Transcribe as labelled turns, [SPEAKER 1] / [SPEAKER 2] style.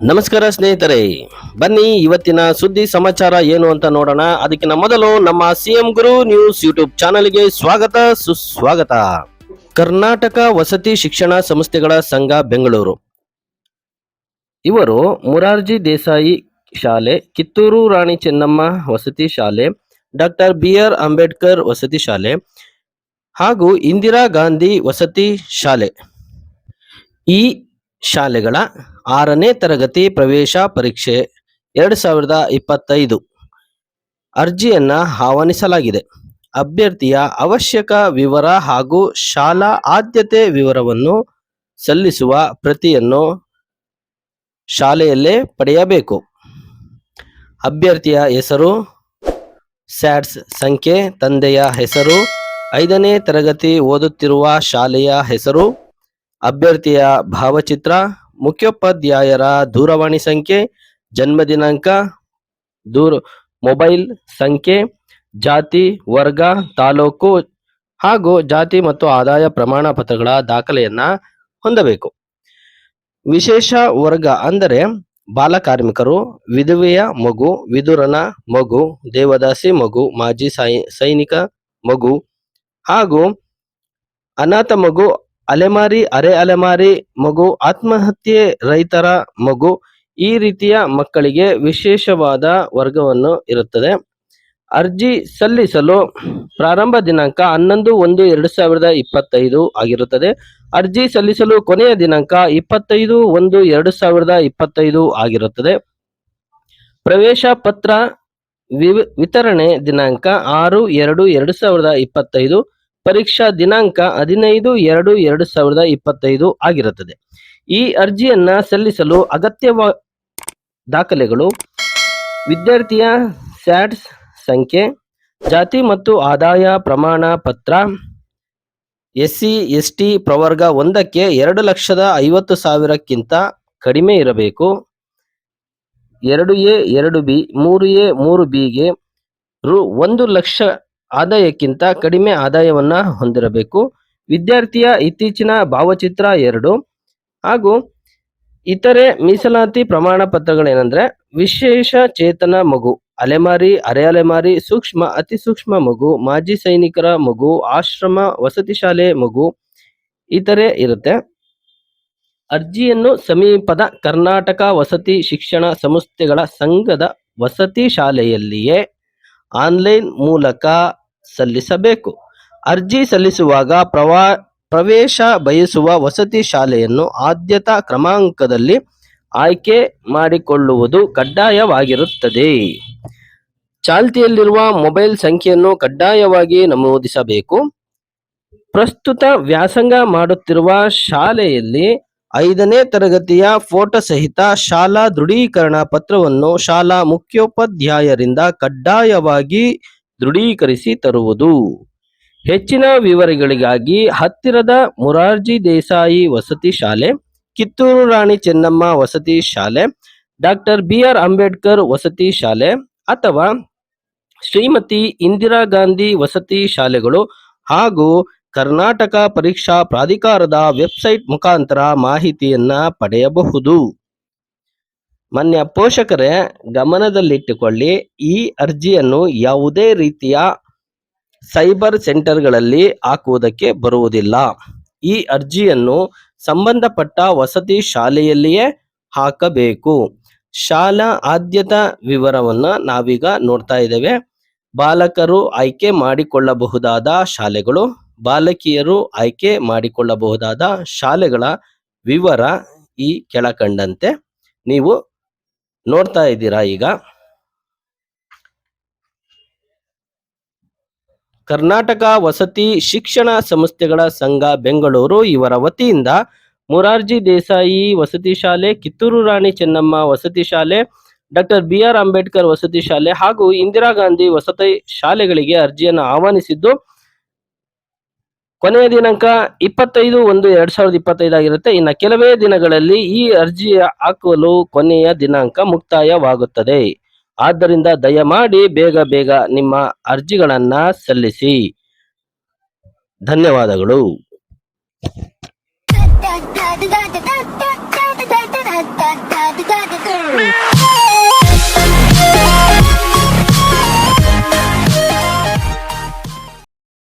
[SPEAKER 1] ನಮಸ್ಕಾರ ಸ್ನೇಹಿತರೆ, ಬನ್ನಿ ಇವತ್ತಿನ ಸುದ್ದಿ ಸಮಾಚಾರ ಏನು ಅಂತ ನೋಡೋಣ. ಅದಕ್ಕಿಂತ ಮೊದಲು ನಮ್ಮ ಸಿಎಂ ಗುರು ನ್ಯೂಸ್ ಯೂಟ್ಯೂಬ್ ಚಾನಲ್ಗೆ ಸ್ವಾಗತ, ಸುಸ್ವಾಗತ. ಕರ್ನಾಟಕ ವಸತಿ ಶಿಕ್ಷಣ ಸಂಸ್ಥೆಗಳ ಸಂಘ, ಬೆಂಗಳೂರು. ಇವರು ಮುರಾರ್ಜಿ ದೇಸಾಯಿ ಶಾಲೆ, ಕಿತ್ತೂರು ರಾಣಿ ಚೆನ್ನಮ್ಮ ವಸತಿ ಶಾಲೆ, ಡಾಕ್ಟರ್ ಬಿ ಆರ್ ಅಂಬೇಡ್ಕರ್ ವಸತಿ ಶಾಲೆ ಹಾಗೂ ಇಂದಿರಾ ಗಾಂಧಿ ವಸತಿ ಶಾಲೆ. ಈ ಶಾಲೆಗಳ ಆರನೇ ತರಗತಿ ಪ್ರವೇಶ ಪರೀಕ್ಷೆ ಎರಡು ಸಾವಿರದ ಇಪ್ಪತ್ತೈದು. ಅರ್ಜಿಯನ್ನು ಆಹ್ವಾನಿಸಲಾಗಿದೆ. ಅಭ್ಯರ್ಥಿಯ ಅವಶ್ಯಕ ವಿವರ ಹಾಗೂ ಶಾಲಾ ಆದ್ಯತೆ ವಿವರವನ್ನು ಸಲ್ಲಿಸುವ ಪ್ರತಿಯನ್ನು ಶಾಲೆಯಲ್ಲೇ ಪಡೆಯಬೇಕು. ಅಭ್ಯರ್ಥಿಯ ಹೆಸರು, ಸ್ಯಾಟ್ಸ್ ಸಂಖ್ಯೆ, ತಂದೆಯ ಹೆಸರು, ಐದನೇ ತರಗತಿ ಓದುತ್ತಿರುವ ಶಾಲೆಯ ಹೆಸರು ಅಭ್ಯರ್ಥಿಯ ಭಾವಚಿತ್ರ, ಮುಖ್ಯೋಪಾಧ್ಯಾಯರ ದೂರವಾಣಿ ಸಂಖ್ಯೆ, ಜನ್ಮ ದಿನಾಂಕ, ದೂರ, ಮೊಬೈಲ್ ಸಂಖ್ಯೆ, ಜಾತಿ, ವರ್ಗ, ತಾಲೂಕು ಹಾಗೂ ಜಾತಿ ಮತ್ತು ಆದಾಯ ಪ್ರಮಾಣ ಪತ್ರಗಳ ದಾಖಲೆಯನ್ನ ಹೊಂದಬೇಕು. ವಿಶೇಷ ವರ್ಗ ಅಂದರೆ ಬಾಲಕಾರ್ಮಿಕರು ವಿಧವೆಯ ಮಗು, ವಿದುರನ ಮಗು, ದೇವದಾಸಿ ಮಗು, ಮಾಜಿ ಸೈನಿಕ ಮಗು ಹಾಗೂ ಅನಾಥ ಮಗು ಅಲೆಮಾರಿ, ಅರೆ ಅಲೆಮಾರಿ, ಮಗು, ಆತ್ಮಹತ್ಯೆ ರೈತರ ಮಗು ಈ ರೀತಿಯ ಮಕ್ಕಳಿಗೆ ವಿಶೇಷವಾದ ವರ್ಗವನ್ನು ಇರುತ್ತದೆ. ಅರ್ಜಿ ಸಲ್ಲಿಸಲು ಪ್ರಾರಂಭ ದಿನಾಂಕ ಹನ್ನೊಂದು ಒಂದು ಎರಡು ಸಾವಿರದ ಇಪ್ಪತ್ತೈದು ಆಗಿರುತ್ತದೆ. ಅರ್ಜಿ ಸಲ್ಲಿಸಲು ಕೊನೆಯ ದಿನಾಂಕ ಇಪ್ಪತ್ತೈದು ಒಂದು ಎರಡು ಸಾವಿರದ ಇಪ್ಪತ್ತೈದು ಆಗಿರುತ್ತದೆ. ಪ್ರವೇಶ ಪತ್ರ ವಿತರಣೆ ದಿನಾಂಕ ಆರು ಎರಡು ಎರಡು ಸಾವಿರದ ಇಪ್ಪತ್ತೈದು. ಪರೀಕ್ಷಾ ದಿನಾಂಕ ಹದಿನೈದು ಎರಡು ಎರಡು ಸಾವಿರದ ಇಪ್ಪತ್ತೈದು ಆಗಿರುತ್ತದೆ. ಈ ಅರ್ಜಿಯನ್ನ ಸಲ್ಲಿಸಲು ಅಗತ್ಯವ, ದಾಖಲೆಗಳು, ವಿದ್ಯಾರ್ಥಿಯ ಸ್ಯಾಟ್ಸ್ ಸಂಖ್ಯೆ, ಜಾತಿ ಮತ್ತು ಆದಾಯ ಪ್ರಮಾಣ ಪತ್ರ ಎಸ್ ಟಿ ಪ್ರವರ್ಗ ಒಂದಕ್ಕೆ ಎರಡು ಲಕ್ಷದ ಐವತ್ತು ಸಾವಿರಕ್ಕಿಂತ ಕಡಿಮೆ ಇರಬೇಕು. ಎರಡು ಎ, ಎರಡು ಬಿ, ಮೂರು ಎ, ಮೂರು ಬಿಗೆ ರು ಒಂದು ಲಕ್ಷ ಆದಾಯಕ್ಕಿಂತ ಕಡಿಮೆ ಆದಾಯವನ್ನ ಹೊಂದಿರಬೇಕು. ವಿದ್ಯಾರ್ಥಿಯ ಇತ್ತೀಚಿನ ಭಾವಚಿತ್ರ ಎರಡು. ಹಾಗೂ ಇತರೆ ಮೀಸಲಾತಿ ಪ್ರಮಾಣ ಪತ್ರಗಳೇನೆಂದರೆ, ವಿಶೇಷ ಚೇತನ ಮಗು, ಅಲೆಮಾರಿ ಅರೆ ಅಲೆಮಾರಿ ಸೂಕ್ಷ್ಮ, ಅತಿ ಸೂಕ್ಷ್ಮ ಮಗು, ಮಾಜಿ ಸೈನಿಕರ ಮಗು, ಆಶ್ರಮ, ವಸತಿ ಶಾಲೆ ಮಗು ಇತರೆ ಇರುತ್ತೆ. ಅರ್ಜಿಯನ್ನು ಸಮೀಪದ ಕರ್ನಾಟಕ ವಸತಿ ಶಿಕ್ಷಣ ಸಂಸ್ಥೆಗಳ ಸಂಘದ ವಸತಿ ಶಾಲೆಯಲ್ಲಿಯೇ ಆನ್ಲೈನ್ ಮೂಲಕ ಸಲ್ಲಿಸಬೇಕು. ಅರ್ಜಿ ಸಲ್ಲಿಸುವಾಗ ಪ್ರವಾ, ಪ್ರವೇಶ ಬಯಸುವ ವಸತಿ ಶಾಲೆಯನ್ನು ಆದ್ಯತಾ ಕ್ರಮಾಂಕದಲ್ಲಿ ಆಯ್ಕೆ ಮಾಡಿಕೊಳ್ಳುವುದು ಕಡ್ಡಾಯವಾಗಿರುತ್ತದೆ. ಚಾಲ್ತಿಯಲ್ಲಿರುವ ಮೊಬೈಲ್ ಸಂಖ್ಯೆಯನ್ನು ಕಡ್ಡಾಯವಾಗಿ ನಮೂದಿಸಬೇಕು. ಪ್ರಸ್ತುತ ವ್ಯಾಸಂಗ ಮಾಡುತ್ತಿರುವ ಶಾಲೆಯಲ್ಲಿ ಐದನೇ ತರಗತಿಯ ಫೋಟೋ ಸಹಿತ ಶಾಲಾ ದೃಢೀಕರಣ ಪತ್ರವನ್ನು ಶಾಲಾ ಮುಖ್ಯೋಪಾಧ್ಯಾಯರಿಂದ ಕಡ್ಡಾಯವಾಗಿ ದೃಢೀಕರಿಸಿ ತರುವುದು. ಹೆಚ್ಚಿನ ವಿವರಗಳಿಗಾಗಿ ಹತ್ತಿರದ ಮುರಾರ್ಜಿ ದೇಸಾಯಿ ವಸತಿ ಶಾಲೆ, ಕಿತ್ತೂರು ರಾಣಿ ಚೆನ್ನಮ್ಮ ವಸತಿ ಶಾಲೆ, ಡಾಕ್ಟರ್ ಬಿ ಆರ್ ಅಂಬೇಡ್ಕರ್ ವಸತಿ ಶಾಲೆ ಅಥವಾ ಶ್ರೀಮತಿ ಇಂದಿರಾ ಗಾಂಧಿ ವಸತಿ ಶಾಲೆಗಳು ಹಾಗೂ ಕರ್ನಾಟಕ ಪರೀಕ್ಷಾ ಪ್ರಾಧಿಕಾರದ ವೆಬ್ಸೈಟ್ ಮುಖಾಂತರ ಮಾಹಿತಿಯನ್ನ ಪಡೆಯಬಹುದು. ಮಾನ್ಯ ಪೋಷಕರೇ, ಗಮನದಲ್ಲಿಟ್ಟುಕೊಳ್ಳಿ, ಈ ಅರ್ಜಿಯನ್ನು ಯಾವುದೇ ರೀತಿಯ ಸೈಬರ್ ಸೆಂಟರ್ಗಳಲ್ಲಿ ಹಾಕುವುದಕ್ಕೆ ಬರುವುದಿಲ್ಲ. ಈ ಅರ್ಜಿಯನ್ನು ಸಂಬಂಧಪಟ್ಟ ವಸತಿ ಶಾಲೆಯಲ್ಲಿಯೇ ಹಾಕಬೇಕು. ಶಾಲಾ ಆದ್ಯತಾ ವಿವರವನ್ನು ನಾವೀಗ ನೋಡ್ತಾ ಇದ್ದೇವೆ. ಬಾಲಕರು ಆಯ್ಕೆ ಮಾಡಿಕೊಳ್ಳಬಹುದಾದ ಶಾಲೆಗಳು, ಬಾಲಕಿಯರು ಆಯ್ಕೆ ಮಾಡಿಕೊಳ್ಳಬಹುದಾದ ಶಾಲೆಗಳ ವಿವರ ಈ ಕೆಳಕಂಡಂತೆ ನೀವು ನೋಡ್ತಾ ಇದ್ದೀರಾ ಈಗ? ಕರ್ನಾಟಕ ವಸತಿ ಶಿಕ್ಷಣ ಸಂಸ್ಥೆಗಳ ಸಂಘ ಬೆಂಗಳೂರು ಇವರ ವತಿಯಿಂದ ಮುರಾರ್ಜಿ ದೇಸಾಯಿ ವಸತಿ ಶಾಲೆ, ಕಿತ್ತೂರು ರಾಣಿ ಚೆನ್ನಮ್ಮ ವಸತಿ ಶಾಲೆ, ಡಾಕ್ಟರ್ ಬಿ ಆರ್ ಅಂಬೇಡ್ಕರ್ ವಸತಿ ಶಾಲೆ ಹಾಗೂ ಇಂದಿರಾ ಗಾಂಧಿ ವಸತಿ ಶಾಲೆಗಳಿಗೆ ಅರ್ಜಿಯನ್ನು ಆಹ್ವಾನಿಸಿದ್ದು ಕೊನೆಯ ದಿನಾಂಕ ಇಪ್ಪತ್ತೈದು ಒಂದು ಎರಡ್ ಸಾವಿರದ ಇಪ್ಪತ್ತೈದು ಆಗಿರುತ್ತೆ. ಇನ್ನು ಕೆಲವೇ ದಿನಗಳಲ್ಲಿ ಈ ಅರ್ಜಿ ಹಾಕಲು ಕೊನೆಯ ದಿನಾಂಕ ಮುಕ್ತಾಯವಾಗುತ್ತದೆ. ಆದ್ದರಿಂದ ದಯಮಾಡಿ ಬೇಗ ಬೇಗ ನಿಮ್ಮ ಅರ್ಜಿಗಳನ್ನ ಸಲ್ಲಿಸಿ. ಧನ್ಯವಾದಗಳು.